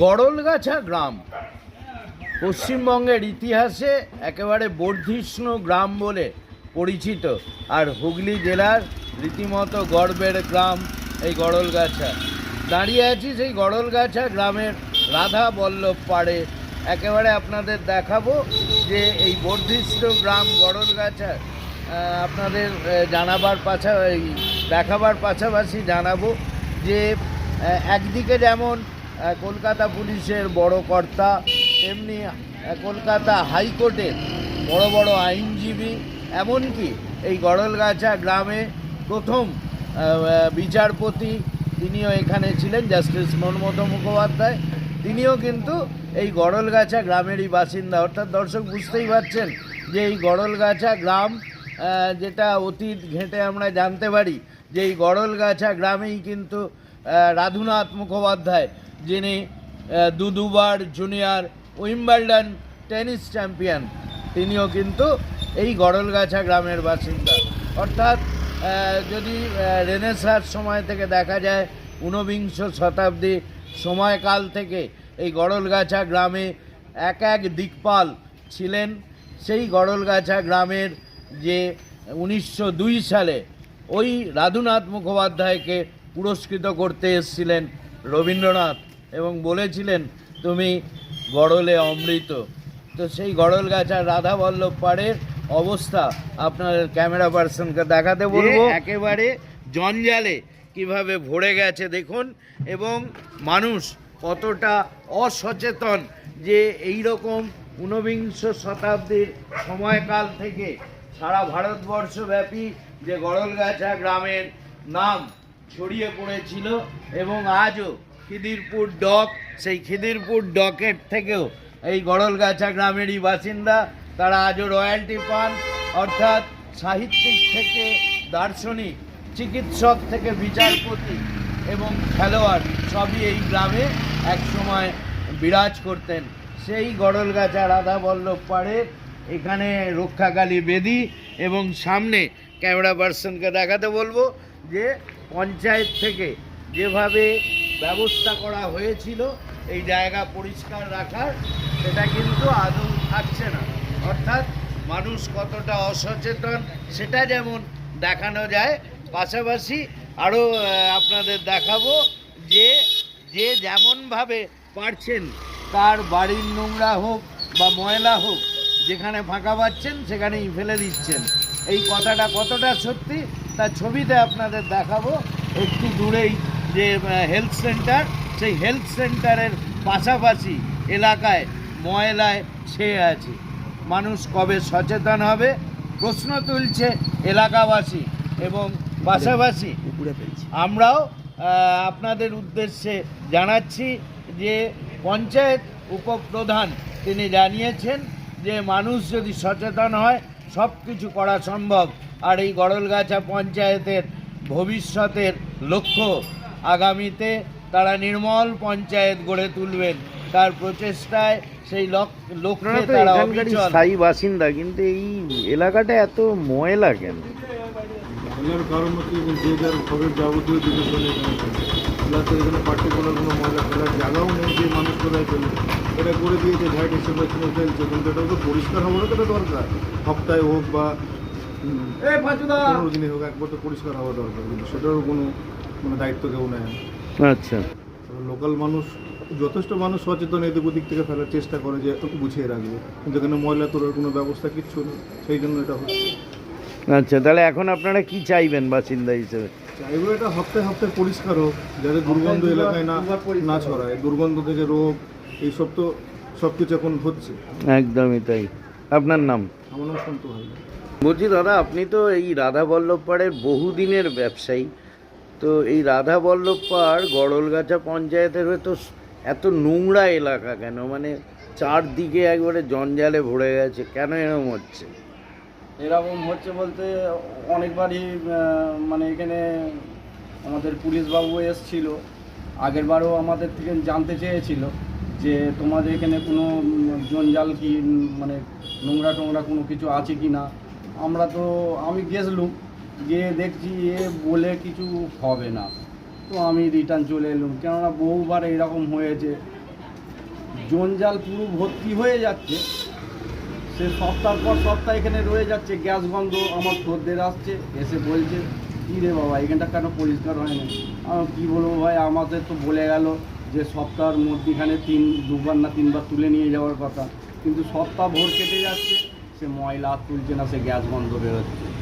গড়লগাছা গ্রাম। পশ্চিমবঙ্গের ইতিহাসে একেবারে বর্ধিষ্ণু গ্রাম বলে পরিচিত। আর হুগলি জেলার রীতিমতো গর্বের গ্রাম এই গড়লগাছা। দাঁড়িয়ে আছি সেই গড়লগাছা গ্রামের রাধা বল্লভ পাড়ে। একেবারে আপনাদের দেখাবো যে এই বর্ধিষ্ণু গ্রাম গড়লগাছা আপনাদের জানাবার পাশা দেখাবার পাশাপাশি জানাব যে একদিকে যেমন কলকাতা পুলিশের বড় কর্তা, তেমনি কলকাতা হাইকোর্টের বড় বড় আইনজীবী, এমনকি এই গড়লগাছা গ্রামে প্রথম বিচারপতি তিনিও এখানে ছিলেন, জাস্টিস মনমত মুখোপাধ্যায়। তিনিও কিন্তু এই গড়লগাছা গ্রামেরই বাসিন্দা। অর্থাৎ দর্শক বুঝতেই পারছেন যে এই গড়লগাছা গ্রাম যেটা অতীত ঘেঁটে আমরা জানতে পারি, যে এই গড়লগাছা গ্রামেই কিন্তু রাধুনাথ মুখোপাধ্যায় যিনি দু দুবার জুনিয়র উইম্বলডন টেনিস চ্যাম্পিয়ন, তিনিও কিন্তু এই গড়লগাছা গ্রামের বাসিন্দা। অর্থাৎ যদি রেনেসার সময় থেকে দেখা যায়, ঊনবিংশ শতাব্দী সময়কাল থেকে এই গড়লগাছা গ্রামে এক এক দিকপাল ছিলেন। সেই গড়লগাছা গ্রামের যে উনিশশো দুই সালে ওই রাধুনাথ মুখোপাধ্যায়কে পুরস্কৃত করতে এসেছিলেন রবীন্দ্রনাথ। এবং বলেছিলেন তুমি গড়লে অমৃত। তো সেই গড়লগাছার রাধা বল্লভ পাড়ের অবস্থা আপনাদের ক্যামেরা পার্সনকে দেখাতে বলব। একেবারে জঞ্জালে কীভাবে ভরে গেছে দেখুন এবং মানুষ কতটা অসচেতন যে এই রকম ঊনবিংশ শতাব্দীর সময়কাল থেকে সারা ভারতবর্ষব্যাপী যে গড়লগাছা গ্রামের নাম ছড়িয়ে পড়েছিল এবং আজও খিদিরপুর ডক, সেই খিদিরপুর ডকের থেকেও এই গড়লগাছা গ্রামেরই বাসিন্দা। তারা আজও রয়্যালটি পান, অর্থাৎ সাহিত্যিক থেকে দার্শনিক, চিকিৎসক থেকে বিচারপতি এবং খেলোয়াড় সবই এই গ্রামে একসময় বিরাজ করতেন। সেই গড়লগাছা রাধা বল্লভ পাড়ের এখানে রক্ষাকালী বেদি এবং সামনে ক্যামেরা পার্সনকে দেখাতে বলব যে পঞ্চায়েত থেকে যেভাবে ব্যবস্থা করা হয়েছিল, এই জায়গা পরিষ্কার রাখার, সেটা কিন্তু আদৌ থাকছে না। অর্থাৎ মানুষ কতটা অসচেতন, সেটা যেমন দেখানো যায়, পাশাপাশি আরও আপনাদের দেখাবো যে যে যেমনভাবে পারছেন, তার বাড়ির নোংরা হোক বা ময়লা হোক, যেখানে ফাঁকা পাচ্ছেন, সেখানেই ফেলে দিচ্ছেন। এই কথাটা কতটা সত্যি, তার ছবিতে আপনাদের দেখাবো, একটু দূরেই। যে হেলথ সেন্টার সেই হেলথ সেন্টারের পাশাপাশি এলাকায় ময়লায় ছেয়ে আছে। মানুষ কবে সচেতন হবে? প্রশ্ন তুলছে এলাকাবাসী এবং পাশাপাশি আমরাও আপনাদের উদ্দেশ্যে জানাচ্ছি যে পঞ্চায়েত উপপ্রধান তিনি জানিয়েছেন যে মানুষ যদি সচেতন হয় সব কিছু করা সম্ভব। আর এই গড়লগাছা পঞ্চায়েতের ভবিষ্যতের লক্ষ্য আগামীতে তারা নির্মল পঞ্চায়েত গড়ে তুলবেন। তার প্রচেষ্টায় সেই লক- লক্ষ্যে তারা অবিচল। স্থায়ী বাসিন্দা কিন্তু এই এলাকাটা এত ময়লা কেন? এর কারণ হচ্ছে যে যার ঘরের যাবতীয় জিনিস হলে এখানে ফেলে প্লাস এখানে পার্টিকুলার কোনো ময়লা ফেলার জায়গাও নেই যে মানুষ কোথায় ফেলে এটা করে দিয়েছে ফেলছে কিন্তু এটা তো পরিষ্কার তো দরকার। সপ্তাহে হোক বা উম, পনেরো হোক একবার তো পরিষ্কার হওয়া দরকার কিন্তু সেটারও কোনো মানে দায়িত্ব কেউ নেয় না। আচ্ছা। লোকাল মানুষ যথেষ্ট মানুষ সচেতন এদিক ওদিক থেকে ফেলার চেষ্টা করে যে গুছিয়ে রাখবে। কিন্তু এখানে ময়লা তোলার কোনো ব্যবস্থা কিচ্ছু নেই সেই জন্য এটা হচ্ছে। আচ্ছা তাহলে এখন আপনারা কি চাইবেন বাসিন্দা হিসেবে? চাইব এটা হপ্তাহে হপ্তাহে পরিষ্কার হোক যাতে দুর্গন্ধ এলাকায় না না ছড়ায়। দুর্গন্ধ থেকে রোগ এইসব তো সব কিছু এখন হচ্ছে। একদমই তাই। আপনার নাম? আমার নাম সন্তু ভাই বলছি দাদা আপনি তো এই রাধা বল্লভ পাড়ের বহুদিনের ব্যবসায়ী। তো এই রাধা বল্লভ পাড় গড়লগাছা পঞ্চায়েতের হয়ে তো এত নোংরা এলাকা কেন? মানে চারদিকে একবারে জঞ্জালে ভরে গেছে। কেন এরকম হচ্ছে? এরকম হচ্ছে বলতে অনেকবারই মানে এখানে আমাদের পুলিশবাবু এসছিল। আগেরবারও আমাদের থেকে জানতে চেয়েছিল যে তোমাদের এখানে কোনো জঞ্জাল কি মানে নোংরা টোংরা কোনো কিছু আছে কি না? আমরা তো, আমি গেছিলুম। গিয়ে দেখছি এ বলে কিছু হবে না। তো আমি রিটার্ন চলে এলুম। কেননা বহুবার এরকম হয়েছে। জঞ্জাল পুরো ভর্তি হয়ে যাচ্ছে। সে সপ্তাহ পর সপ্তাহ এখানে রয়ে যাচ্ছে। গ্যাস গন্ধ আমার খদ্দের আসছে, এসে বলছে, কী রে বাবা, এখানটা কেন পরিষ্কার হয় না? আমি কী বলব ভাই, আমাদের তো বলে গেল যে সপ্তাহের মধ্যিখানে তিন, দুবার না তিনবার তুলে নিয়ে যাওয়ার কথা। কিন্তু সপ্তাহ ভোর কেটে যাচ্ছে, সে ময়লা তুলছে না, সে গ্যাস গন্ধ বেরোচ্ছে।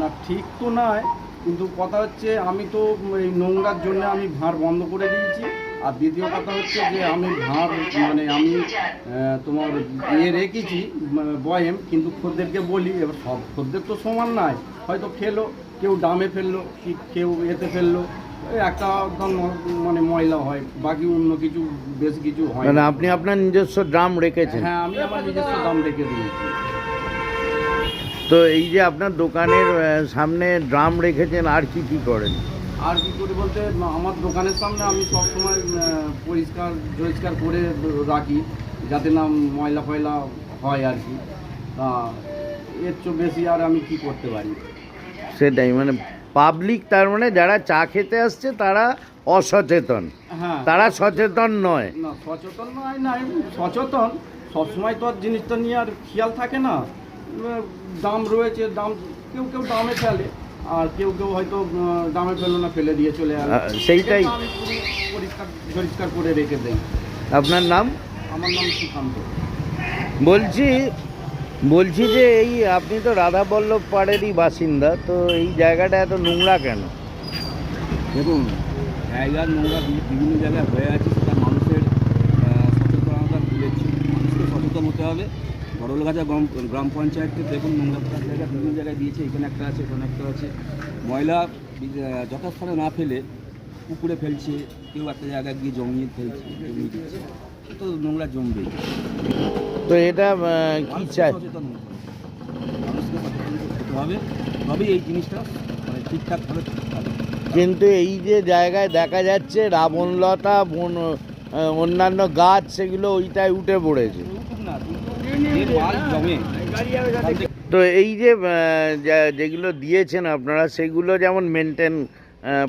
না ঠিক তো নয় কিন্তু কথা হচ্ছে আমি তো এই নোংরার জন্য আমি ভাঁড় বন্ধ করে দিয়েছি। আর দ্বিতীয় কথা হচ্ছে যে আমি ভাঁড় মানে আমি তোমার ইয়ে রেখেছি মানে বয়েম কিন্তু খদ্দেরকে বলি এবার সব খদ্দের তো সমান নয়। হয়তো খেলো কেউ ডামে ফেলল কি কেউ এতে ফেলল একটা ধর মানে ময়লা হয় বাকি অন্য কিছু বেশ কিছু হয় মানে। আপনি আপনার নিজস্ব ড্রাম রেখেছেন। হ্যাঁ আমি আমার নিজস্ব দাম রেখে দিয়েছি। তো এই যে আপনার দোকানের সামনে ড্রাম রেখেছেন আর কি কি করেন? আর কি করি বলতে আমার দোকানের সামনে আমি সবসময় পরিষ্কার পরিষ্কার করে রাখি যাতে না ময়লা ফয়লা হয় আর কি। এর চেয়ে বেশি আর আমি কি করতে পারি? সেটাই মানে পাবলিক তার মানে যারা চা খেতে আসছে তারা অসচেতন। হ্যাঁ। তারা সচেতন নয়। না সচেতন নয় না সচেতন। সবসময় তো আর জিনিসটা নিয়ে আর খেয়াল থাকে না। দাম রয়েছে দাম কেউ কেউ দামে ফেলে আর কেউ কেউ হয়তো দামে ফেলো না ফেলে দিয়ে চলে আসে। সেইটাই। পরিষ্কার পরিষ্কার করে রেখে দেই। আপনার নাম? আমার নাম সুশান্ত। বলছি বলছি যে এই আপনি তো রাধাবল্লভ পাড়েরই বাসিন্দা তো এই জায়গাটা এত নোংরা কেন? দেখুন জায়গার নোংরা বিভিন্ন জায়গায় হয়ে আছে সেটা মানুষের সচেতনতা তুলেছে মানুষকে সচেতন হতে হবে। বড়লগাছা গ্রাম গ্রাম পঞ্চায়েতকে দেখুন নোংরা ফেলার জায়গা বিভিন্ন জায়গায় দিয়েছে এখানে একটা আছে ওখানে একটা আছে। ময়লা যথাস্থানে না ফেলে পুকুরে ফেলছে কেউ একটা জায়গায় গিয়ে জমিয়ে ফেলছে জমিয়ে দিচ্ছে। তো নোংরা জমবেই। তো এটা কি চাই মানুষকে সচেতন হতে হবে। তবেই এই জিনিসটা মানে ঠিকঠাকভাবে কিন্তু এই যে জায়গায় দেখা যাচ্ছে রাবণলতা বন অন্যান্য গাছ সেগুলো ওইটাই উঠে পড়েছে উঠুক না কিন্তু যে মাল জমে তার থেকে তো এই যে যেগুলো দিয়েছেন আপনারা সেগুলো যেমন মেনটেন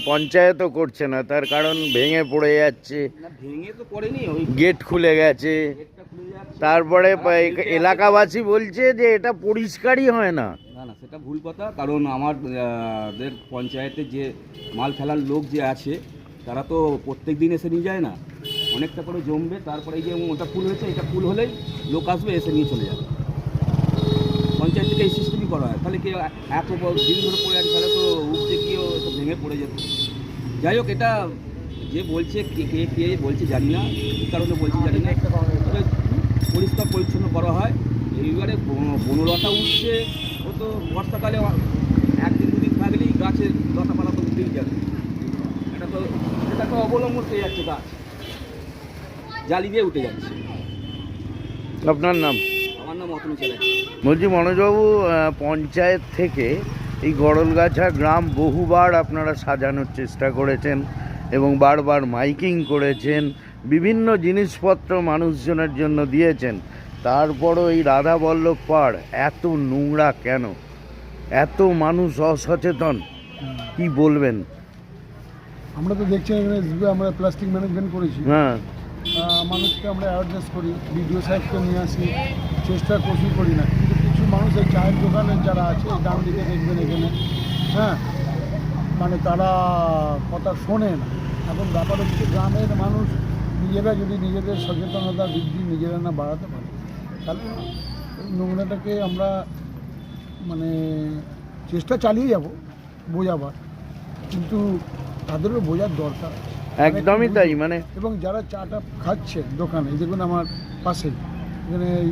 পঞ্চায়েতও করছে না তার কারণ ভেঙে পড়ে যাচ্ছে। ভেঙে তো পড়েনি ওই গেট খুলে গেছে। তারপরে এলাকাবাসী বলছে যে এটা পরিষ্কারই হয় না। না না সেটা ভুল কথা কারণ আমার আহ, দের পঞ্চায়েতে যে মাল ফেলার লোক যে আছে তারা তো প্রত্যেক দিন এসে নিয়ে যায় না। অনেকটা করে জমবে, তারপরে এই যে ওটা ফুল হয়েছে, এটা ফুল হলেই লোক আসবে, এসে নিয়ে চলে যাবে। পঞ্চায়েত থেকে এই সিস্টেমই করা হয়। তাহলে কি এত দিন ধরে পড়ে আছে, তাহলে তো উপচে গিয়েও তো ভেঙে পড়ে যেত। যাই হোক, এটা যে বলছে, কে কে কে বলছে জানি না, কী কারণে বলছে জানি না। পরিষ্কার পরিচ্ছন্ন করা হয়। এইবারে বন- বনলতা উঠছে, ও তো বর্ষাকালে একদিন দুদিন থাকলেই গাছের লতাপালা তো উঠেই যাবে। এটা তো এটা তো অবলম্বন হয়ে যাচ্ছে গাছ। জালি দিয়ে উঠে যাচ্ছে। আপনার নাম? আমার নাম অতনু চ্যাটার্জি। বলছি মনোজবাবু পঞ্চায়েত থেকে এই গড়লগাছা গ্রাম বহুবার আপনারা সাজানোর চেষ্টা করেছেন এবং বারবার মাইকিং করেছেন বিভিন্ন জিনিসপত্র মানুষজনের জন্য দিয়েছেন। তারপরও এই রাধা বল্লভ পাড় এত নোংরা কেন? এত মানুষ অসচেতন? কি বলবেন? আমরা তো দেখছি এখানে আমরা প্লাস্টিক ম্যানেজমেন্ট করেছি। হ্যাঁ। মানুষকে আমরা অ্যাওয়ারনেস করি বিডিও সাহেবকে নিয়ে আসি, চেষ্টা করছি করি না। কিন্তু কিছু মানুষ এই চায়ের দোকানে যারা আছে ডান দিকে দেখবেন এখানে হ্যাঁ? মানে তারা কথা শোনে না। এখন ব্যাপার হচ্ছে গ্রামের মানুষ নিজেরা যদি নিজেদের সচেতনতা বৃদ্ধি নিজেরা না বাড়াতে পারে, তাহলে নোংরাটাকে আমরা মানে চেষ্টা চালিয়ে যাব, বোঝাবার। কিন্তু তাদেরও বোঝার দরকার। একদমই তাই মানে এবং যারা চাটা খাচ্ছে দোকানে দেখুন আমার পাশে এখানে এই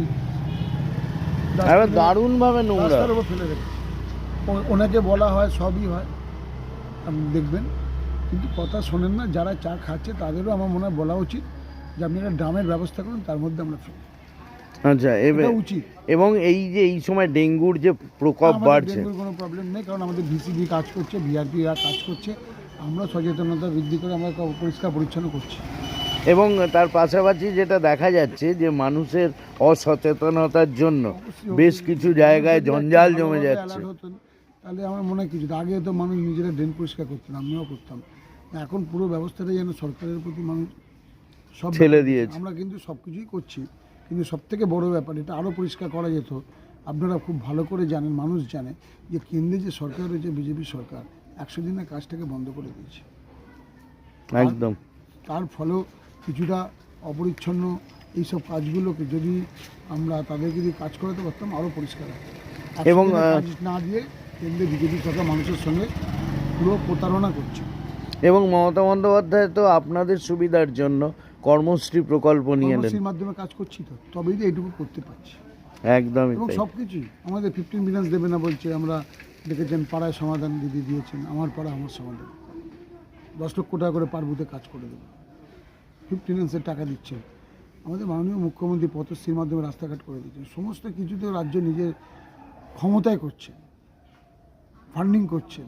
দারুণভাবে নোংরা। রাস্তার উপর ফেলে ও- ওনাকে বলা হয় সবই হয় আপনি দেখবেন। কিন্তু কথা শোনেন না যারা চা খাচ্ছে তাদেরও আমার মনে হয় বলা উচিত যে আপনি একটা ড্রামের ব্যবস্থা করুন তার মধ্যে আমরা ফেলি আচ্ছা এবার উচিত। এবং এই যে এই সময় ডেঙ্গুর যে প্রকোপ বাড়ছে। ডেঙ্গুর কোনো প্রবলেম নেই কারণ আমাদের ভিসিবি কাজ করছে বিআরপিরা কাজ করছে আমরা সচেতনতা বৃদ্ধি করে আমরা পরিষ্কার পরিচ্ছন্ন করছি। এবং তার পাশাপাশি যেটা দেখা যাচ্ছে যে মানুষের অসচেতনতার জন্য বেশ কিছু জায়গায় জঞ্জাল জমে যাচ্ছে। তাহলে আমার মনে হয় কিছু আগে তো মানুষ নিজেরা ড্রেন পরিষ্কার করতেন আমিও করতাম। এখন পুরো ব্যবস্থাটা যেন সরকারের প্রতি মানুষ সব ব্যাপার- দিয়েছে। আমরা কিন্তু সব কিছুই করছি। কিন্তু সব থেকে বড় ব্যাপার এটা আরও পরিষ্কার করা যেত। আপনারা খুব ভালো করে জানেন মানুষ জানে যে কেন্দ্রে যে সরকার রয়েছে বিজেপি সরকার একশো দিনের কাজটাকে বন্ধ করে দিয়েছে। একদম। তার ফলেও কিছুটা অপরিচ্ছন্ন এইসব কাজগুলোকে যদি আমরা তাদেরকে দিয়ে কাজ করাতে পারতাম আরও পরিষ্কার এবং, কাজ না দিয়ে কেন্দ্রে বিজেপি সরকার মানুষের সঙ্গে পুরো প্রতারণা করছে। এবং মমতা বন্দ্যোপাধ্যায় তো আপনাদের সুবিধার জন্য কর্মশ্রী প্রকল্প নিয়ে এলেন মাধ্যমে কাজ করছি তো তবেই তো এইটুকু করতে পারছি। একদমই এবং সব কিছুই আমাদের ফিফটিন মিলিয়ন্স দেবে না বলছে আমরা দেখেছেন পাড়ায় সমাধান দিদি দিয়েছেন, আমার পাড়া আমার সমাধান। দশ লক্ষ টাকা করে পার বুথে কাজ করে দেবে। ফিফটিন মিলিয়ন্সের টাকা দিচ্ছেন আমাদের মাননীয় মুখ্যমন্ত্রী পথশ্রীর মাধ্যমে রাস্তাঘাট করে দিচ্ছেন সমস্ত কিছুতে রাজ্য নিজের ক্ষমতায় করছে ফান্ডিং করছেন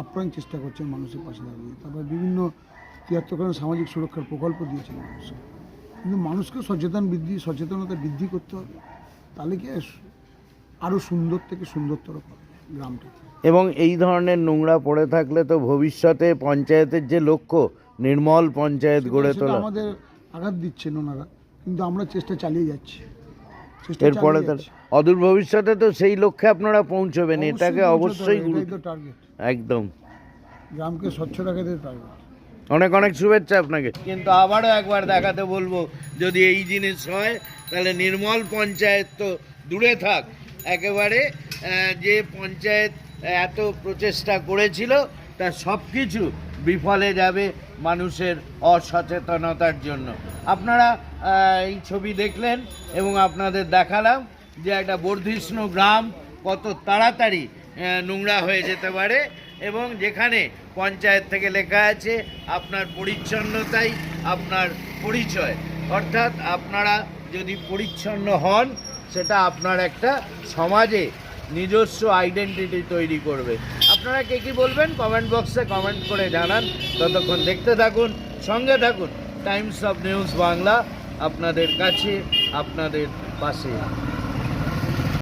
আপ্রাণ চেষ্টা করছেন মানুষের পাশে দাঁড়িয়ে। তারপর বিভিন্ন তিয়াত্তরকরণ সামাজিক সুরক্ষার প্রকল্প দিয়েছেন মানুষকে কিন্তু মানুষকে সচেতন বৃদ্ধি, সচেতনতা বৃদ্ধি করতে হবে। তাহলে কি আরও সুন্দর থেকে সুন্দরতর হবে? এবং এই ধরনের নোংরা পড়ে থাকলে তো ভবিষ্যতে পঞ্চায়েতের যে লক্ষ্য নির্মল পঞ্চায়েত গড়ে তোলা। আমাদের আঘাত দিচ্ছেন ওনারা। কিন্তু আমরা চেষ্টা চালিয়ে যাচ্ছি। এরপরে তার অদূর ভবিষ্যতে তো সেই লক্ষ্যে আপনারা পৌঁছবেন এটাকে অবশ্যই একদম। গ্রামকে স্বচ্ছ রাখাতে টার্গেট অনেক অনেক শুভেচ্ছা আপনাকে। কিন্তু আবারও একবার দেখাতে বলব যদি এই জিনিস হয় তাহলে নির্মল পঞ্চায়েত তো দূরে থাক। একেবারে যে পঞ্চায়েত এত প্রচেষ্টা করেছিল, তা সব কিছু বিফলে যাবে মানুষের অসচেতনতার জন্য। আপনারা এই ছবি দেখলেন এবং আপনাদের দেখালাম যে একটা বর্ধিষ্ণু গ্রাম কত তাড়াতাড়ি নোংরা হয়ে যেতে পারে এবং যেখানে পঞ্চায়েত থেকে লেখা আছে, আপনার পরিচ্ছন্নতাই আপনার পরিচয়। অর্থাৎ আপনারা যদি পরিচ্ছন্ন হন সেটা আপনার একটা সমাজে নিজস্ব আইডেন্টিটি তৈরি করবে। আপনারা কে কী বলবেন? কমেন্ট বক্সে কমেন্ট করে জানান। ততক্ষণ দেখতে থাকুন, সঙ্গে থাকুন। টাইমস অফ নিউজ বাংলা আপনাদের কাছে, আপনাদের পাশে।